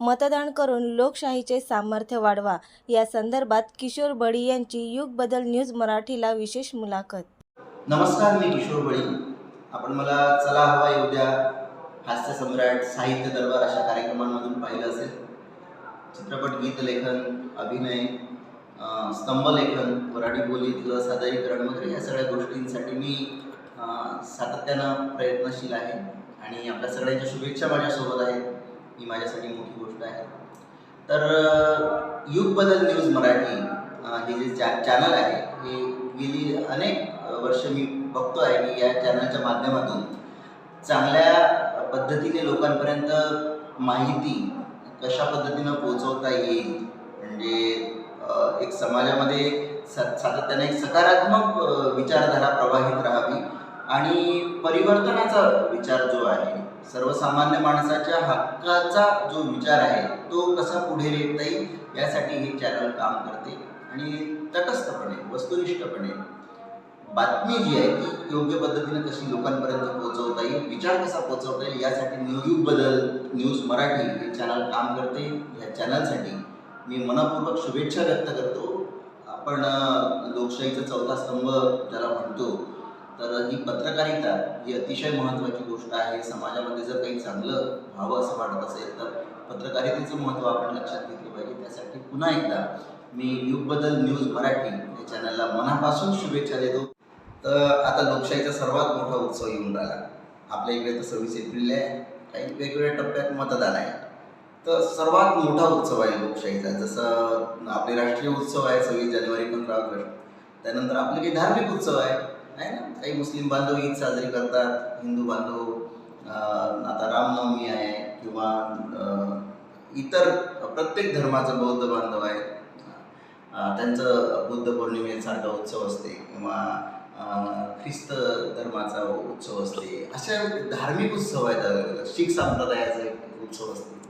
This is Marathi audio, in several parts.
मतदान करून लोकशाहीचे सामर्थ्य वाढवा. या संदर्भात किशोर बळी यांची युग बदल न्यूज मराठीला विशेष मुलाखत. नमस्कार मी किशोर बळी. आपण मला चला हवा येऊ हास्य सम्राट साहित्य दरबार अशा कार्यक्रमांमधून पाहिलं असेल. चित्रपट गीत लेखन अभिनय अं, स्तंभलेखन वराडी बोलीतलं सादरीकरण वगैरे या सगळ्या गोष्टींसाठी मी सातत्यानं प्रयत्नशील आहे. आणि आपल्या सगळ्यांच्या शुभेच्छा माझ्यासोबत आहेत. ही माझ्यासाठी मोठी गोष्ट आहे. तर युग बदल न्यूज मराठी हे जे चॅ चॅनल आहे हे गेली अनेक वर्ष मी बघतो आहे. की या चॅनलच्या माध्यमातून चांगल्या पद्धतीने लोकांपर्यंत माहिती कशा पद्धतीनं पोहोचवता येईल? म्हणजे एक समाजामध्ये स- सातत्याने एक सकारात्मक विचारधारा प्रवाहित राहावी आणि परिवर्तनाचा विचार जो आहे सर्वसामान्य माणसाच्या हक्काचा जो विचार आहे तो कसा पुढे नेता येईल यासाठी हे चॅनल काम करते. आणि तटस्थपणे वस्तुनिष्ठपणे बातमी जी आहे ती योग्य पद्धतीने कशी लोकांपर्यंत पोहोचवता येईल विचार कसा पोहोचवता येईल यासाठी न्यूज बदल न्यूज मराठी हे चॅनल काम करते. या चॅनलसाठी मी मनपूर्वक शुभेच्छा व्यक्त करतो. आपण लोकशाहीचा चौथा स्तंभ ज्याला म्हणतो तर ही पत्रकारिता ही अतिशय महत्त्वाची गोष्ट आहे. समाजामध्ये जर काही चांगलं व्हावं असं वाटत असेल तर पत्रकारितेचं महत्त्व आपण लक्षात घेतलं पाहिजे. त्यासाठी पुन्हा एकदा मी युग बदल न्यूज मराठी या चॅनलला मनापासून शुभेच्छा देतो. तर आता लोकशाहीचा सर्वात मोठा उत्सव येऊन राहिला. आपल्या इकडे तर सव्वीस एप्रिल आहे. काही वेगवेगळ्या टप्प्यात मतदान आहे. तर सर्वात मोठा उत्सव आहे लोकशाहीचा. जसं आपले राष्ट्रीय उत्सव आहे सव्वीस जानेवारी पंधरा ऑगस्ट. त्यानंतर आपले काही धार्मिक उत्सव आहे. आहे ना? काही मुस्लिम बांधव ईद साजरी करतात हिंदू बांधव आता रामनवमी आहे किंवा इतर प्रत्येक धर्माचं बौद्ध बांधव आहे त्यांचं बुद्ध पौर्णिमेसारखा उत्सव असते किंवा ख्रिस्त धर्माचा उत्सव असते. अशा धार्मिक उत्सव आहेत शीख संप्रदायाचा एक उत्सव असते.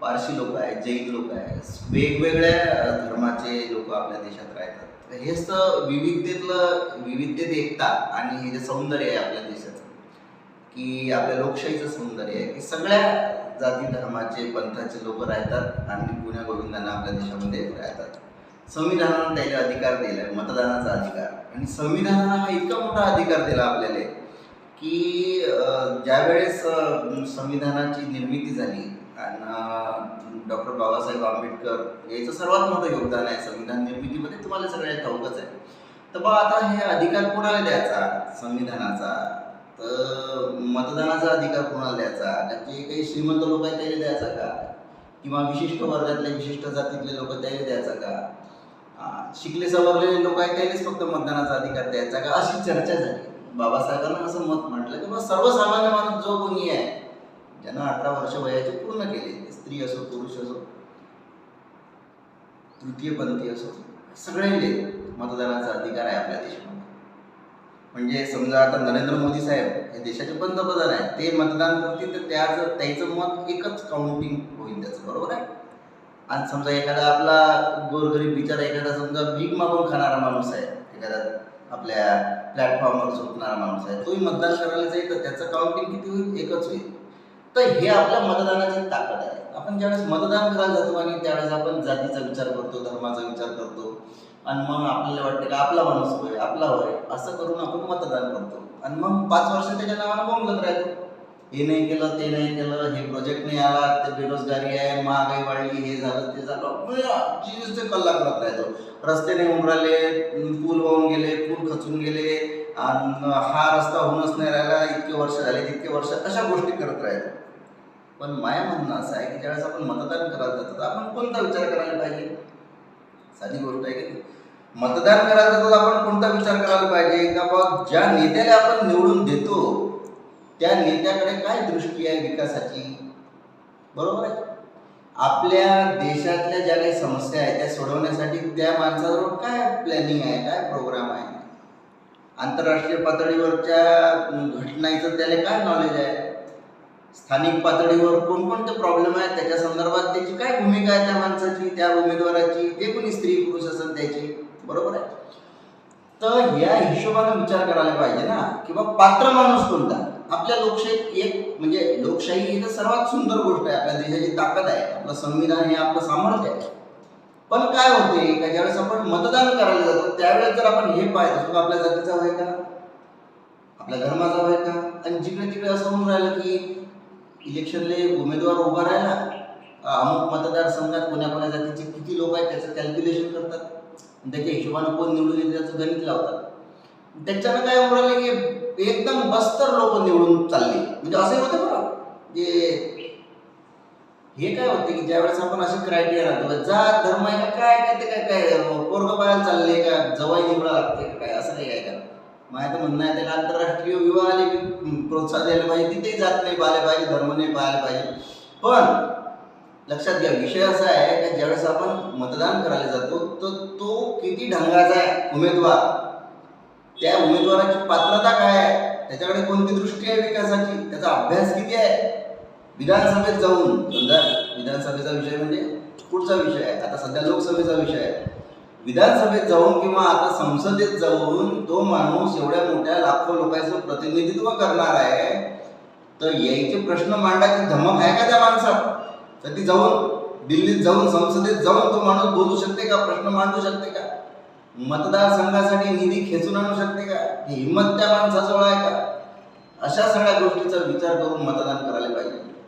पारशी लोक आहेत जैन लोक आहेत. वेगवेगळ्या धर्माचे लोक आपल्या देशात राहतात. हेच तर विविधतेतलं विविधतेत एकता आणि हे जे सौंदर्य आहे आपल्या देशाचं की आपल्या लोकशाहीचं सौंदर्य आहे की सगळ्या जाती धर्माचे पंथाचे लोक राहतात आणि गुण्या गोविंदांना आपल्या देशामध्ये राहतात. संविधानानं त्याला अधिकार दिला मतदानाचा अधिकार. आणि संविधानानं हा इतका मोठा अधिकार दिला आपल्याला की ज्यावेळेस संविधानाची निर्मिती झाली आणि डॉक्टर बाबासाहेब आंबेडकर याचं सर्वात मोठं योगदान आहे संविधान निर्मितीमध्ये. तुम्हाला सगळ्यात ठाऊकच आहे. तर बा आता हे अधिकार कोणाला द्यायचा? संविधानाचा. तर मतदानाचा अधिकार कोणाला द्यायचा? का जे काही श्रीमंत लोक आहेत त्याला द्यायचा का? किंवा विशिष्ट वर्गातले विशिष्ट जातीतले लोक त्याला द्यायचा का? शिकले सवरलेले लोक आहेत त्यालाच फक्त मतदानाचा अधिकार द्यायचा का? अशी चर्चा झाली. बाबासाहेबांना असं मत म्हटलं की बा सर्वसामान्य माणूस जो कोणी आहे ज्यांना अठरा वर्ष वयाचे पूर्ण केले. स्त्री असो पुरुष असो तृतीयपंथी असो सगळ्यांना मतदानाचा अधिकार आहे आपल्या देशामध्ये. म्हणजे समजा आता नरेंद्र मोदी साहेब हे देशाचे पंतप्रधान आहेत. ते मतदान करतील तर त्याचं त्याचं मत एकच काउंटिंग होईल त्याचं बरोबर आहे? आणि समजा एखादा आपला गोरगरीब बिचारा एखादा समजा भीक मागून खाणारा माणूस आहे एखादा आपल्या प्लॅटफॉर्मवर झोपणारा माणूस आहे तोही मतदान करायला जाईल तर त्याचं काउंटिंग किती होईल? एकच होईल. तर हे आपल्या मतदानाची ताकद आहे. आपण ज्यावेळेस मतदान करायला जातो आणि त्यावेळेस आपण जातीचा विचार करतो धर्माचा विचार करतो आणि मग आपल्याला वाटतं की आपला माणूस होय आपला होय असं करून आपण मतदान करतो. आणि मग पाच वर्ष त्याच्या नावानं बोंबलत राहतो. हे नाही केलं ते नाही केलं हे प्रोजेक्ट नाही आला ते बेरोजगारी आहे महागाई वाढली हे झालं ते झालं. ते कल्ला करत राहतो. रस्ते नाही उमराले राहिले पूल वाहून गेले पूल खचून गेले आणि हा रस्ता होऊनच नाही राहिला इतके वर्ष झाले तितके वर्ष अशा गोष्टी करत राहतो पण माया म्हणणं असं आहे की ज्यावेळेस आपण मतदान करायला जातो तर आपण कोणता विचार करायला पाहिजे? साधी गोष्ट आहे की मतदान करायला जातो तर आपण कोणता विचार करायला पाहिजे? का बा ज्या नेत्याला आपण निवडून देतो त्या नेत्याकडे काय दृष्टी आहे विकासाची? बरोबर आहे? आपल्या देशातल्या ज्या काही समस्या आहेत त्या सोडवण्यासाठी त्या माणसाजवळ काय प्लॅनिंग आहे काय प्रोग्राम आहे? आंतरराष्ट्रीय पातळीवरच्या घटनांचं त्याला काय नॉलेज आहे? स्थानिक पातळीवर कोणकोणते प्रॉब्लेम आहेत? त्याच्या संदर्भात त्याची काय भूमिका आहे त्या माणसाची त्या उमेदवाराची? जे कोणी स्त्री पुरुष असेल त्याची. बरोबर आहे? तर या हिशोबाने विचार करायला पाहिजे ना. किंवा पात्र माणूस कोणता? आपल्या लोकशाहीत एक म्हणजे लोकशाही ही तर सर्वात सुंदर गोष्ट आहे. आपल्या देशाची ताकद आहे. आपलं संविधान हे आपलं सामर्थ्य आहे. पण काय होते? का ज्यावेळेस आपण मतदान करायला जातो त्यावेळेस जर आपण हे पाहतो आपल्या जातीचा होय का? आपल्या धर्माचा व्हाय का? आणि जिकडे तिकडे असं होऊन राहिलं की इलेक्शनले उमेदवार उभा राहिला अमुक मतदारसंघात कोण्या कोण्या जातीचे किती लोक आहेत त्याचं कॅल्क्युलेशन करतात. त्याच्या हिशोबानं कोण निवडून येते त्याचं गणित लावतात. त्याच्यानं काय होऊन राहिलं की एकदम बस्तर लोक निवडून चालले. म्हणजे असंही होतं बरं. जे हे काय होते की ज्यावेळेस आपण असे क्रायटेरिया राहतो जात धर्म आहे काय काय ते काय काय पोरग पाहायला चालले का जवाई निवडा लागते काय असं नाही काय माझं म्हणणं आहे त्याला आंतरराष्ट्रीय विवाहाने बी प्रोत्साहन द्यायला पाहिजे. तिथेही जात नाही पाहायला पाहिजे धर्म नाही पाहायला पाहिजे. पण लक्षात घ्या विषय असा आहे की ज्यावेळेस आपण मतदान करायला जातो तर तो किती ढंगाचा आहे? उमेदवार. त्या उमेदवाराची पात्रता काय आहे? त्याच्याकडे कोणती दृष्टी आहे विकासाची? त्याचा अभ्यास किती आहे? विधानसभेत जाऊन समजा विधानसभेचा विषय म्हणजे पुढचा विषय आहे. आता सध्या लोकसभेचा विषय आहे. विधानसभेत जाऊन किंवा आता संसदेत जाऊन तो माणूस एवढ्या मोठ्या लाखो लोकांचं प्रतिनिधित्व करणार आहे तर यायचे प्रश्न मांडायची धमक आहे का त्या माणसात? तर ती जाऊन दिल्लीत जाऊन संसदेत जाऊन तो माणूस बोलू शकते का? प्रश्न मांडू शकते का? मतदारसंघासाठी निधी खेचून आणू शकते का? ही हिंमत त्या माणसाजवळ आहे का? अशा सगळ्या गोष्टीचा विचार करून मतदान करायला पाहिजे.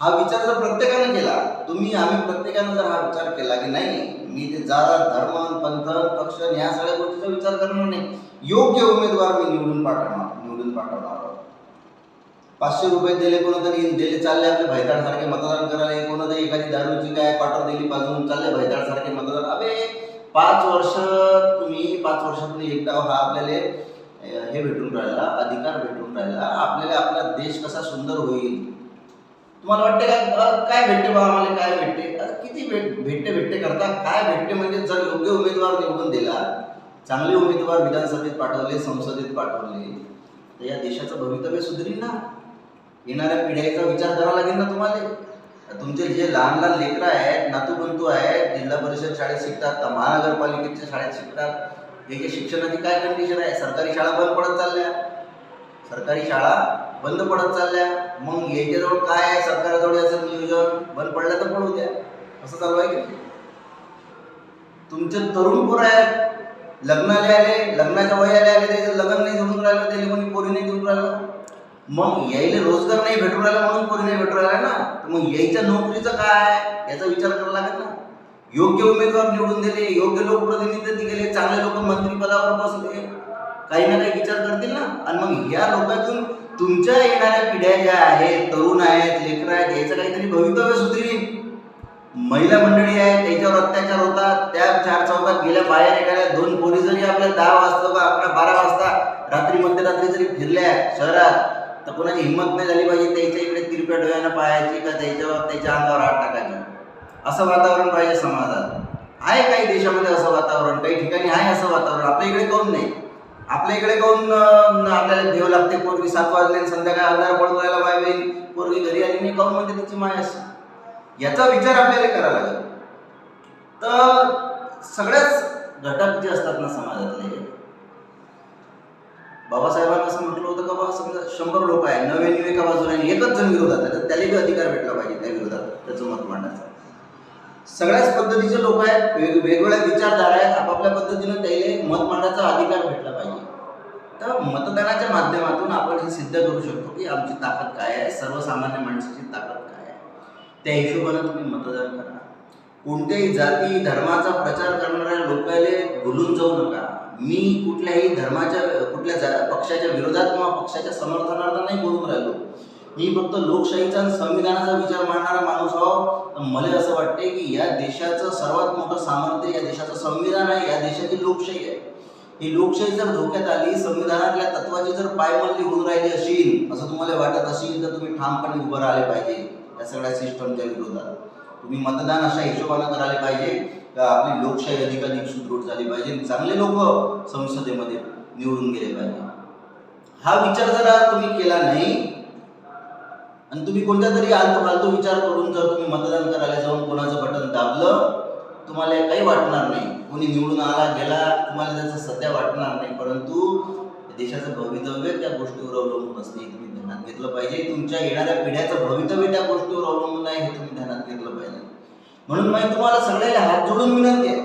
हा विचार जर प्रत्येकानं केला तुम्ही आम्ही प्रत्येकानं जर हा विचार केला की नाही मी ते जात धर्म पंथ पक्ष या ह्या सगळ्या गोष्टीचा विचार करणार नाही. योग्य उमेदवार मी निवडून पाठवणार निवडून पाठवणार पाचशे रुपये दिले कोणतरी दिले चालले आपले भैताड सारखे मतदान करायला कोणतरी एखादी दारूची काय क्वार्टर दिली बाजून चालले भैताड सारखे मतदान. अबे पाच वर्ष तुम्ही पाच वर्षातून एकदा हा आपल्याला हे भेटून राहिला अधिकार भेटून राहिला. आपल्याला आपला देश कसा सुंदर होईल? तुम्हाला वाटते का? काय भेटते बा? आम्हाला काय भेटते? किती भेट भेटते भेटते करता. काय भेटते म्हणजे जर योग्य उमेदवार निवडून दिला चांगले उमेदवार विधानसभेत पाठवले संसदेत पाठवले तर या देशाचं भवितव्य सुधरील ना? येणाऱ्या पिढ्याचा विचार करावा लागेल ना तुम्हाला? तुमचे जे लहान लहान लेकरं आहेत नातूबंतू आहेत जिल्हा परिषद शाळेत शिकतात तर महानगरपालिकेच्या शाळेत शिकतात. याच्या शिक्षणाची काय कंडिशन आहे? सरकारी शाळा बंद पडत चालल्या. सरकारी शाळा बंद पडत चालल्या. मग याच्याजवळ काय आहे? सरकारजवळ याचं नियोजन? बंद पडलं तर पडू द्या. असं चालू आहे की तुमचे तरुण पोर आहेत. लग्नाला आले. लग्नाच्या वयाला आले. त्याचं लग्न नाही जोडून राहिलं. त्याला कोणी पोरी नाही देऊन राहिलं. मग यायला रोजगार नाही भेटू राहिला म्हणून पोरी नाही भेटू राहिला ना? तर मग यायच्या नोकरीचं काय याचा विचार करावा लागेल ना. योग्य उमेदवार निवडून दिले. योग्य लोकप्रतिनिधी गेले चांगले लोक मंत्री पदावर बसले. काही ना काही विचार करतील ना. आणि मग या लोकांतून तुमच्या येणाऱ्या पिढ्या ज्या आहेत तरुण आहेत लेकरं आहेत याचं काहीतरी भवितव्य सुधरील. महिला मंडळी आहे त्याच्यावर अत्याचार होतात त्या चार चौकात गेल्या बाहेर एखाद्या दोन पोरी जरी आपल्या दहा वाजता का अकरा बारा वाजता रात्री मध्यरात्री जरी फिरल्या शहरात तर कोणाची हिंमत नाही झाली पाहिजे त्याच्या इकडे तिरप्या डोळ्यानं पाहायची का त्याच्यावर त्याच्या अंगावर हात टाकायची. असं वातावरण पाहिजे समाजात. आहे काही देशामध्ये असं वातावरण काही ठिकाणी आहे असं वातावरण आपल्या इकडे करून नाही. आपल्या इकडे काऊन आपल्याला घ्यावं लागते पोरगी सात वाजले आणि संध्याकाळी अंधार पडून राहिला माय बहीण पोरगी घरी आली नाही काऊन म्हणते तिची माय अशी? याचा विचार आपल्याला करावा लागेल. तर सगळ्याच घटक जे असतात ना समाजातले बाबासाहेबांना असं म्हटलं होतं का बाबा समजा शंभर लोक आहे नव्याण्णव एका बाजूने एकच जण विरोधात आहे तर त्यालाही अधिकार भेटला पाहिजे त्या विरोधात त्याचं मत मांडायचं. सगळ्याच पद्धतीचे लोक आहेत वेग वेगवेगळ्या विचारधारा आहेत. आपापल्या पद्धतीनं त्याला मत मांडायचा अधिकार भेटला पाहिजे. तर मतदानाच्या माध्यमातून आपण हे सिद्ध करू शकतो की आमची ताकद काय आहे? सर्वसामान्य माणसाची ताकद काय आहे? त्या हिशोबानं तुम्ही मतदान करा. कोणत्याही जाती धर्माचा प्रचार करणाऱ्या लोकांना भुलून जाऊ नका. मी कुठल्याही धर्माच्या कुठल्या जा- पक्षाच्या विरोधात किंवा पक्षाच्या समर्थनार्थ नाही बोलून राहिलो. मी फक्त लोकशाहीचा आणि संविधानाचा विचार मांडणारा माणूस आहो. तर मला असं वाटते की या देशाचं सर्वात मोठं सामर्थ्य या देशाचं संविधान आहे या देशाची लोकशाही आहे. ही लोकशाही जर धोक्यात आली संविधानातल्या तत्वाची जर पायमल्ली होऊन राहिली असेल असं तुम्हाला वाटत असेल तर तुम्ही ठामपणे उभं राहिले पाहिजे. या सगळ्या सिस्टमच्या विरोधात. तुम्ही मतदान अशा हिशोबानं करायला पाहिजे का आपली लोकशाही अधिकाधिक सुदृढ झाली पाहिजे चांगले लोक संसदेमध्ये निवडून गेले पाहिजे? हा विचार जर तुम्ही केला नाही आणि तुम्ही कोणत्या तरी आलतो फालतू विचार करून जर तुम्ही मतदान करायला जाऊन कोणाचं बटन दाबलं तुम्हाला काही वाटणार नाही. कोणी निवडून आला गेला तुम्हाला त्याचं सध्या वाटणार नाही. परंतु देशाचं भवितव्य त्या गोष्टीवर अवलंबून असते हे तुम्ही ध्यानात घेतलं पाहिजे. तुमच्या येणाऱ्या पिढ्याचं भवितव्य त्या गोष्टीवर अवलंबून आहे हे तुम्ही ध्यानात घेतलं पाहिजे. म्हणून मी तुम्हाला सगळ्याला हात जोडून विनंती आहे.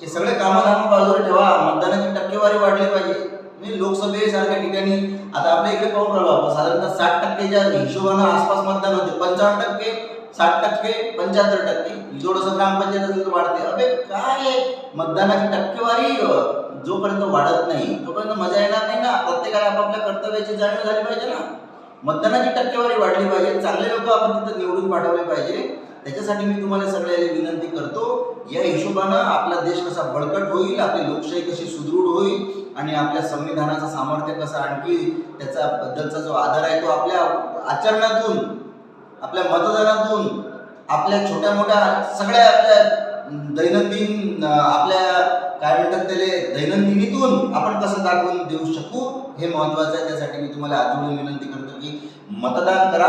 की सगळे कामधाम बाजूला ठेवा. मतदानाची टक्केवारी वाढली पाहिजे. म्हणजे लोकसभेसारख्या ठिकाणी आता आपल्या इकडे पाहून राहिलो आपण साधारणतः साठ टक्केच्या हिशोबानं आसपास मतदान होते. पंचावन्न टक्के साठ टक्के पंच्याहत्तर टक्के. थोडंसं ग्रामपंचायत असेल तर वाढते. अबे काय? आहे? मतदानाची टक्केवारी जोपर्यंत वाढत नाही तोपर्यंत मजा येणार नाही ना? प्रत्येकाला आपापल्या कर्तव्याची जाणीव झाली पाहिजे ना? मतदानाची टक्केवारी वाढली पाहिजे. चांगले लोक आपण तिथं निवडून पाठवले पाहिजे. त्याच्यासाठी मी तुम्हाला सगळ्याला विनंती करतो या हिशोबानं आपला देश कसा बळकट होईल आपली लोकशाही कशी सुदृढ होईल आणि आपल्या संविधानाचं सामर्थ्य कसं आणखी त्याचा बद्दलचा जो आधार आहे तो आपल्या आचरणातून आपल्या मतदानातून आपल्या छोट्या मोठ्या सगळ्या आपल्या दैनंदिन आपल्या काय म्हणतात त्याला दैनंदिनीतून आपण कसं दाखवून देऊ शकू हे महत्वाचं आहे. त्यासाठी मी तुम्हाला आजून विनंती करतो की मतदान करा.